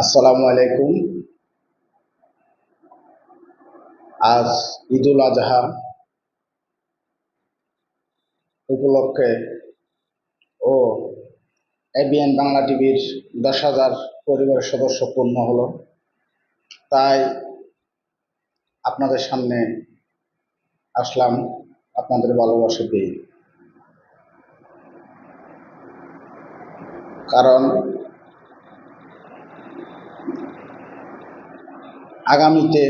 আসসালামু আলাইকুম। আজ ঈদুল আজহা উপলক্ষে ও এবিএন বাংলা টিভির দশ হাজার পরিবারের সদস্য পূর্ণ হলো। তাই আপনাদের সামনে আসলাম, আপনাদের ভালোবাসা পেয়ে। কারণ আগামীতে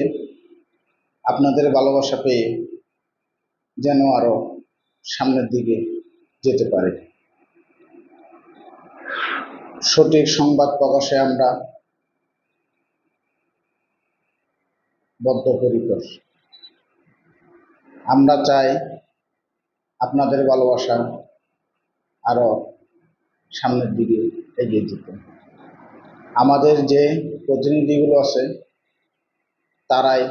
আপনাদের ভালোবাসা পেয়ে যেন আরও সামনের দিকে যেতে পারে। সঠিক সংবাদ প্রকাশে আমরা বদ্ধপরিকর। আমরা চাই আপনাদের ভালোবাসা আরও সামনের দিকে এগিয়ে যেতে। আমাদের যে প্রতিনিধিগুলো আছে তারাই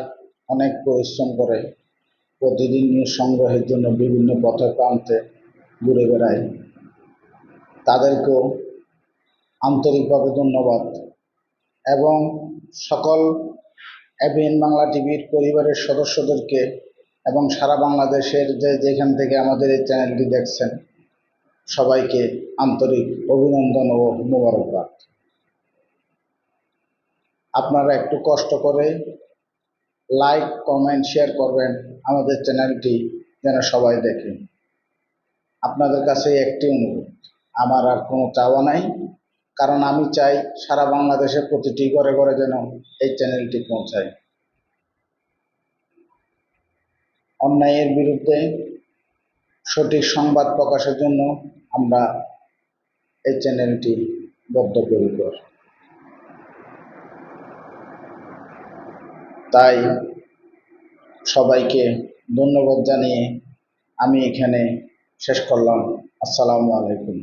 অনেক পরিশ্রম করে প্রতিদিন নিউজ সংগ্রহের জন্য বিভিন্ন পথে প্রান্তে ঘুরে বেড়ায়। তাদেরকেও আন্তরিকভাবে ধন্যবাদ এবং সকল এবিএন বাংলা টিভির পরিবারের সদস্যদেরকে এবং সারা বাংলাদেশের যে যেখান থেকে আমাদের এই চ্যানেলটি দেখছেন, সবাইকে আন্তরিক অভিনন্দন ও মোবারকবাদ। আপনারা একটু কষ্ট করে লাইক কমেন্ট শেয়ার করবেন। আমাদের চ্যানেলটি যেন সবাই দেখে। আপনাদের কাছে একটি অনুরোধ, আমার আর কোনো চাওয়া নাই। কারণ আমি চাই সারা বাংলাদেশের প্রতিটি ঘরে ঘরে যেন এই চ্যানেলটি পৌঁছায়। অন্যায়ের বিরুদ্ধে সঠিক সংবাদ প্রকাশের জন্য আমরা এই চ্যানেলটি বদ্ধপরিকর। তাই সবাইকে ধন্যবাদ জানিয়ে আমি এখানে শেষ করলাম। আসসালামু আলাইকুম।